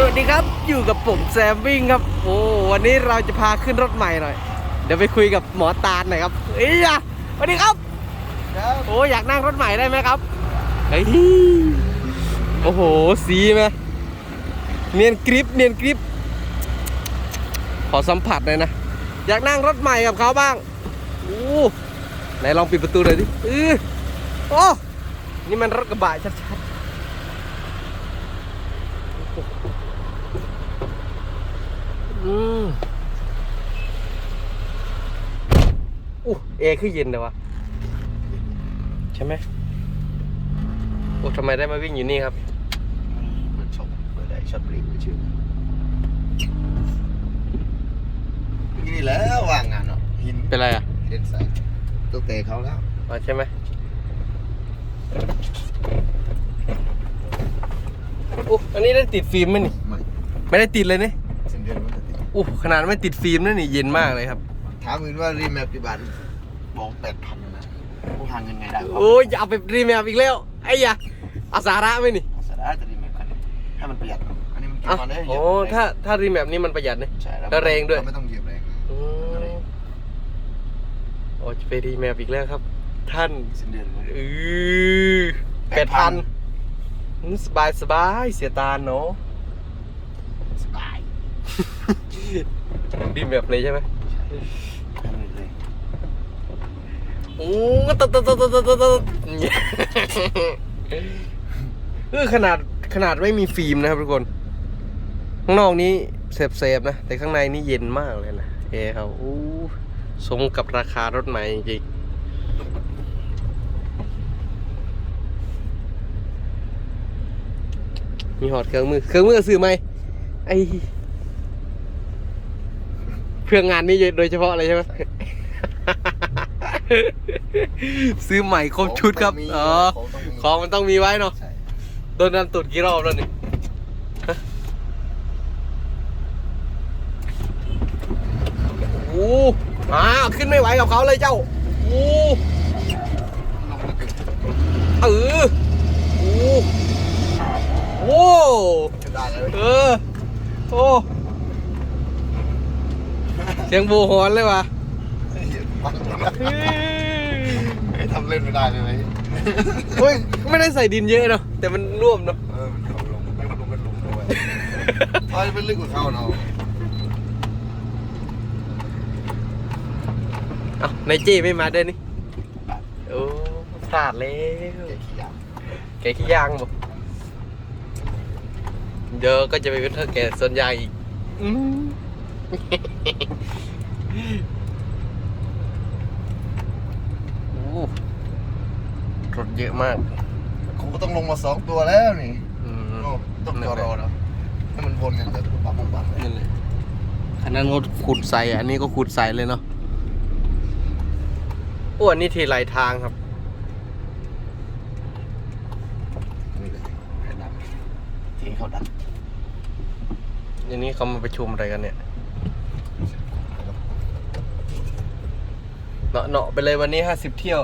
สวัสดีครับอยู่กับผมแซมวิ่งครับ โอ้วันนี้เราจะพาขึ้นรถใหม่หน่อย เดี๋ยวไปคุยกับหมอตาลหน่อยครับเอ้ยอะสวัสดีครับครับ โอ้อยากนั่งรถใหม่ได้ไหมครับเฮ้ยโอ้โหสีไหมเนียนกริปเนียนกริปขอสัมผัสหน่อยนะ อยากนั่งรถใหม่กับเขาบ้างโอ้ไหนลองปิดประตูหน่อยดิเออโอ้นี่มันรถกระบะชัดๆ อืมอู้เอร์คือเย็นเลยวะใช่ไหมโอ้ทำไมได้มาวิ่งอยู่นี่ครับเปิดชมเปิดได้ช็อตบรีกชื่อนี่แหล้วว่างงานเนาะหินเป็นไรอะเด่นใส่ตัวเตะเขาแล้วอ๋อใช่ไหมโอ้อันนี้ได้ติดฟิล์มไหมนี่ไม่ไม่ได้ติดเลยนี่เส้นเดือนมันจะติดโอ้ขนาดไม่ติดฟิล์มนั่นนี่เย็นมากเลยครับ ถามอื่นว่ารีแมปกี่บาทบอกแปดพันนะผู้ทางเงินไงได้วะโอ้ยอย่าเอาไปรีแมปอีกแล้วไอ้ยะเอาสาระไหมนี่สาระจะรีแมปกันให้มันประหยัดอันนี้มันกินอะมาได้เยโอ้อะถ้าถ้ารีแมปนี่มันประหยัดนี่ใช่แล้วแรงด้วยเไม่ต้องเหยียบแรงอืมโอ้จะไปรีแมปอีกแล้วครับ ท่านเส้นเดือนมันอือแปดพันสบายสบายเสียตาเนาะ สบาย รีแมปเลยใช่ไหมโอ้ตดตดตดตดตดตดเออขนาดขนาดไม่มีฟิล์มนะครับทุกคน ข้างนอกนี้เซฟๆนะ แต่ข้างในนี่เย็นมากเลยนะเอครับอู้สมกับราคารถใหม่จริงมีหอดเครื่องมือ เครื่องมือซื้อไหมไอ เพื่องานนี้โดยเฉพาะเลยใช่ไหม ซื้อใหม่ครบชุดครับ อ๋อ ของมันต้องมีไว้เนาะ ใช่โดนนันตุดกี่รอบแล้วนี่ฮะโอ้อ้าวขึ้นไม่ไหวกับเขาเลยเจ้า โอ้ลงมาถึงเออโอ้โอ้จะได้เลยเออ โอ้ เสียงโบหอนเลยว่ะปังนะไม่ทำเล่นไม่ได้เลยไหมเฮ้ยไม่ได้ใส่ดินเยอะเนาะแต่มันร่วมเนาะเออมันเขาลงไม่ลงกันลงด้วยเพราะเป็นลึกกว่าเขาเนาะเอ้าในายเจ้ไม่มาด้วยนี่โอ้พลาดแล้วเจ๊ขี้ยางแกขี้ยางบอกเดี๋ยวก็จะไปเป็นเท่าแก่ส่วนใหญ่อีกอืม โอ้รถเยอะมากคงก็ต้องลงมาสองตัวแล้วนี่อืมโอ้ต้องจอรอเนาะให้มันวนกันแต่ปั๊มปั๊มปั๊มนั่นเลยคันนั้นก็ขุดใส่อันนี้ก็ขุดใส่เลยเนาะโอ้อันนี้ทีไหลทางครับนี่เลยให้ดันที่เขาดันอันนี้เขามาประชุมอะไรกันเนี่ย เนาะเนาะไปเลยวันนี้ห้าสิบเที่ยว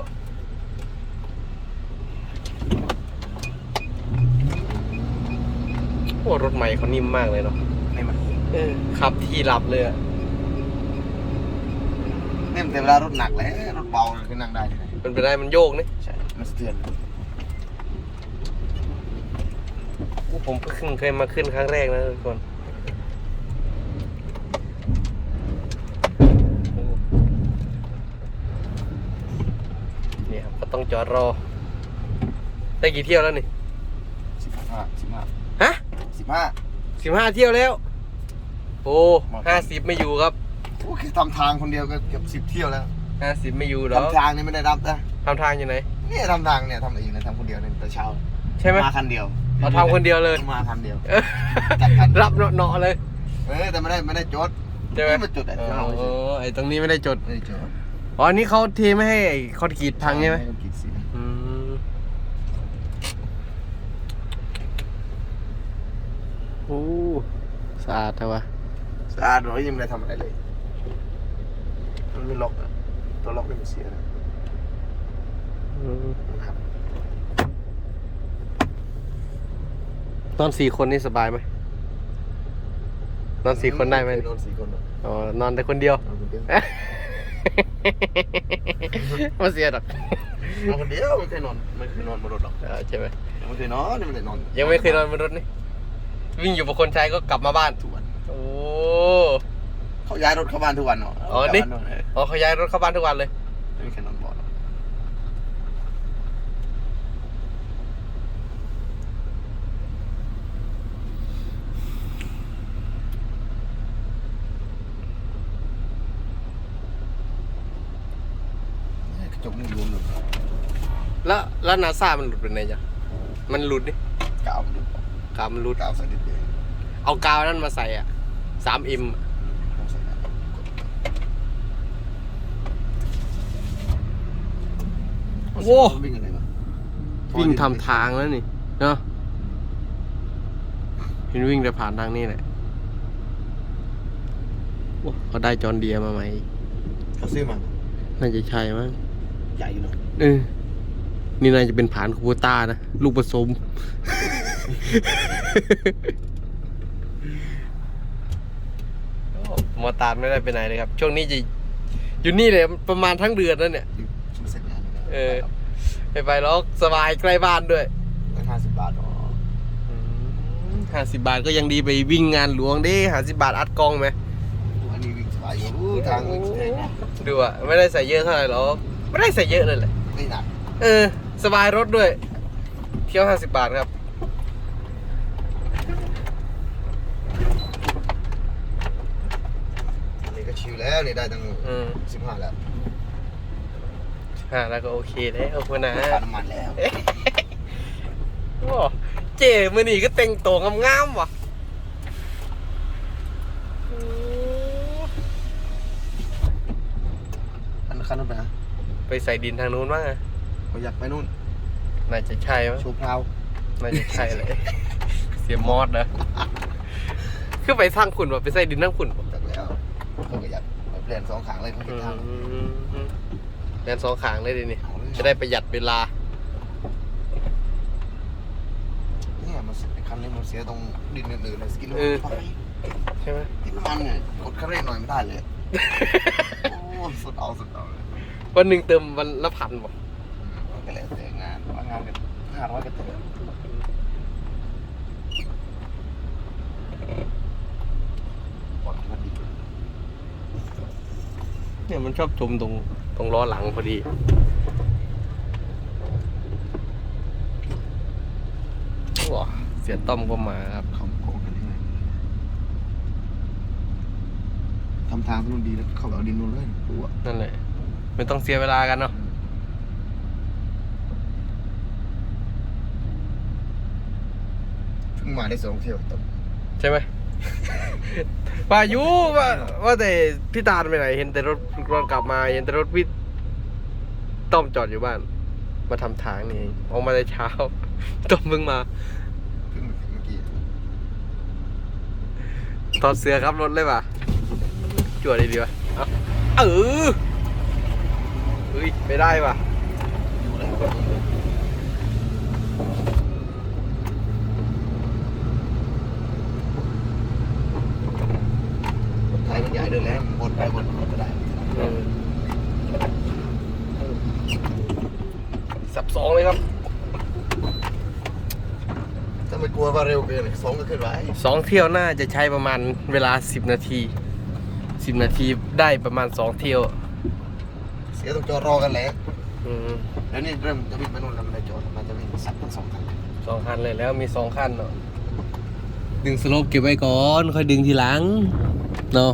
โอ้รถใหม่เขานิ่มมากเลยเนาะนี่มันเออขับที่หลับเลยอะนี่มันแต่เวลารถหนักแล้วรถเบาเลยก็นั่งได้ที่ไหนมันไปได้มันโยกนี่ใช่ มันสะเทือนโอ้ผมเพิ่งเคยมาขึ้นครั้งแรกนะทุกคนโอ้เนี่ยครับก็ต้อง จอดรอ ได้กี่เที่ยวแล้วนี่สิบห้าสิบห้าฮะสิบห้าสิบห้าเที่ยวแล้ว โอ้มาห้าสิบไม่อยู่ครับโอ้แค่ทำทางคนเดียวก็เกือบสิบเที่ยวแล้วห้าสิบไม่อยู่หรอกทำทางนี่ไม่ได้รับนะทำทางอยู่ไหนเนี่ยทำทางเนี่ยทำเองเลยทำคนเดียวเนี่ยแต่เช้าใช่ไหมมาคันเดียวเราทำคนเดียวเลยมาคันเดียวเออจัดการรับเนาะๆเลยเออแต่ไม่ได้ไม่ได้จดใช่ไหมไม่จดแต่อ๋เราอไอ้ตรงนี้ไม่ได้จดไม่ได้จด อ๋ออันนี้เขาเทไม่ให้ไอ้คอนกรีตพังใช่ไหมต้องกรีดสีอืมโอ้สะอาดแต่ว่าสะอาดหรอยังไม่ได้ทำอะไรเลย มันไม่ล็อกอะตัวล็อกนี่มันเสียนะนะครับตอนสี่คนนี่สบายไหมนอนสี่คนได้ไหมนอนสี่คนเหรออ๋อนอนแต่คนเดียว นอนคนเดียว มาเสียดอกนอนคนเดียวไม่เคยนอนไม่เคยนอนบนรถหรอกเออใช่ไหมยังไม่เคยนอนยังไม่ได้นอนยังไม่เคยนอนบนรถนี่วิ่งอยู่บนคนใช้ก็กลับมาบ้านทุกวันโอ้เขาย้ายรถเข้าบ้านทุกวันเนาะอ๋อนี่กลับบ้าเอออ๋อเขาย้ายรถเข้าบ้านทุกวันเลยไม่เคยนอนบ่อหรอกเนี่ยกระจกนี่รวมเลย แล้วแล้วนาซามันหลุดไปไหนจ้ะมันหลุดนี่กาวมันหลุด กาวมันหลุดกาวใส่ดิบเดียวเอากาวนั้นมาใส่อะสามอิมต้องใส่นะโอ้วิ่งอะไรวะวิ่งทำทางแล้วนี่เนาะเห็นวิ่งแต่ผ่านทางนี้แหละโอ้เขาได้จอนเดียมาไหมเขาซื้อมาน่าจะใช่มั้งใหญ่อยู่เนาะเออ นี่น่าจะเป็นผานคูโบต้านะ ลูกผสม มอตาร์ไม่ได้ไปไหนเลยครับ ช่วงนี้จะอยู่นี่เลยประมาณทั้งเดือนแล้วเนี่ยเสร็จงานแล้วเออไปไปแล้วสบายใกล้บ้านด้วยตั้งห้าสิบบาทอ๋อห้าสิบบาทก็ยังดีไปวิ่งงานหลวงดิห้าสิบบาทอัดกล้องไหมอันนี้วิ่งสบายอยู่ทางวิ่งแพงนะดูอะไม่ได้ใส่เยอะเท่าไหร่หรอกไม่ได้ใส่เยอะเลยแหละไม่หนักเออ สบายรถด้วย เที่ยวห้าสิบบาทครับ อันนี้ก็ชิลแล้วนี่ได้ตั้งอืมสิบห้าแล้วอ่าแล้วก็โอเคแล้วคุณนะค่าน้ำมันแล้วโอ้เจ๋มือนี่ก็แต่งตัวงามๆว่ะอันคันนั้นไปฮะไปใส่ดินทางนู้นมั้งอะ ผมอยากไปนู่นน่าจะใช่มั้งโชว์พราวน่าจะใช่เลย เสียมอดนะ คือไปสร้างขุนว่ะไปใส่ดินทั้งขุนว่ะจากแล้วผมก็อยากไปเปลี่ยนสองขางเลยผมอืเห็นทางมแดนสองขางเลยดินี่เอาเลยจะได้ประหยัดเวลา เนี่ยมันคันนี้มันเสียตรงดินอื่นๆเลยสกินเออไปใช่ไหมกินน้ำมันเนี่ยกดคันเร่งหน่อยไม่ได้เลย โอ้สุดเอาสุดเอาเลยวันหนึ่งเติมวันละพันบ่อืม ก็แล้วแต่งานว่างานกันห้าร้อยก็เติมปลอดภัยดีเนี่ยมันชอบชมตรงตรงล้อหลังพอดี ว้าเสียต้อมก็มาครับ เขาโกงกันยังไงทำทางนู่นดีแล้วเขาเอาดินนู่นเลยปูอะนั่นแหละไม่ต้องเสียเวลากันเนาะ เพิ่งมาได้สองเที่ยวตบใช่ไหมว่าอยุว่าว่าแต่พี่ตาลไปไหน เห็นแต่รถรถกลับมา เห็นแต่รถพี่ต้อมจอดอยู่บ้าน มาทำทางนี่เองออกมาแต่เช้า ต้อมเพิ่งมาเพิ่งมาถึงเมื่อกี้ตอนเสือครับรถเลยป่ะจวดดีดีวะเอาเออเฮ้ยไม่ได้ป่ะ อยู่แล้วไทยมันใหญ่ด้วยแล้ว บนไปบนมาก็ได้สับสองเลยครับถ้าไม่กลัวว่าเร็วเกินสองก็ขึ้นไว้สองเที่ยวน่าจะใช้ประมาณเวลาสิบนาทีสิบนาทีได้ประมาณสองเที่ยว เสียต้องจอดรอกันแล้วอืมแล้วนี่เริ่มจะวิ่งไปนู่นแล้วมันได้จอดมันจะวิ่งสับทั้งสองคันสองคันเลยแล้วมีสองคันเนาะดึงสโลปเก็บไว้ก่อน ค่อยดึงทีหลังเนาะ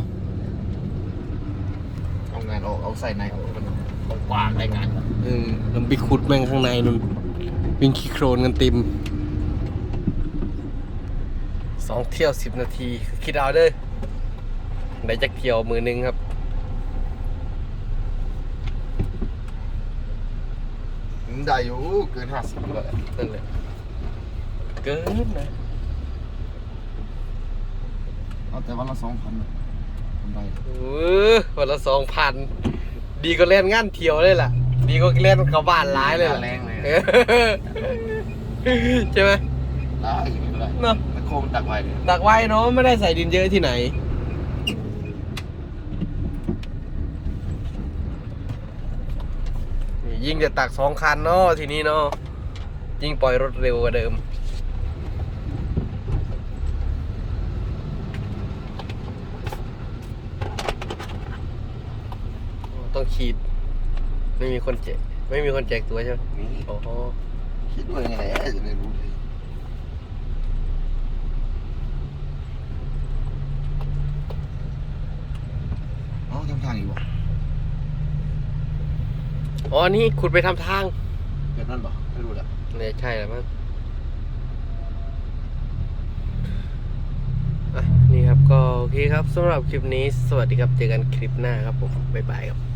เอางานออกเอา ใส่ในออกมันกว้างได้งานเออลำไปขุดแม่งข้างในนุ่นวิ่งขี้โครนกันเต็มสองเที่ยวสิบนาที คิดเอาเด้อได้จักเที่ยวมือหนึงครับ ได้อยู่เกินห้าสิบเลยนั่นแหละเกินนะเอาแต่วันละสองพันทำได้เออวันละสองพัน ดีก็เล่นงานเที่ยวเลยล่ะ ดีก็เล่นเข้าบ้านร้ายเลยล่ะแรงเลยเออใช่ไหมได้อยู่ได้เนอะแต่ขคงตักไว้เลยตักไว้เนาะไม่ได้ใส่ดินเยอะที่ไหนนี่ยิ่งจะตักสองคันเนาะทีนี้เนาะยิ่งปล่อยรถเร็วกว่าเดิม ต้องขีด ไม่มีคนแจกไม่มีคนแจกตัวใช่ไหมนี่โอ้โหคิดว่ายังไงอะจะไม่รู้เลยอ๋อทำทางอีกวะอ๋ออันนี่ขุดไปทำทางเป็นนั่นเหรอไม่รู้ละเนี่ยใช่แล้วมั้งอะนี่ครับก็โอเคครับสำหรับคลิปนี้สวัสดีครับเจอกันคลิปหน้าครับผมบ๊ายบายครับ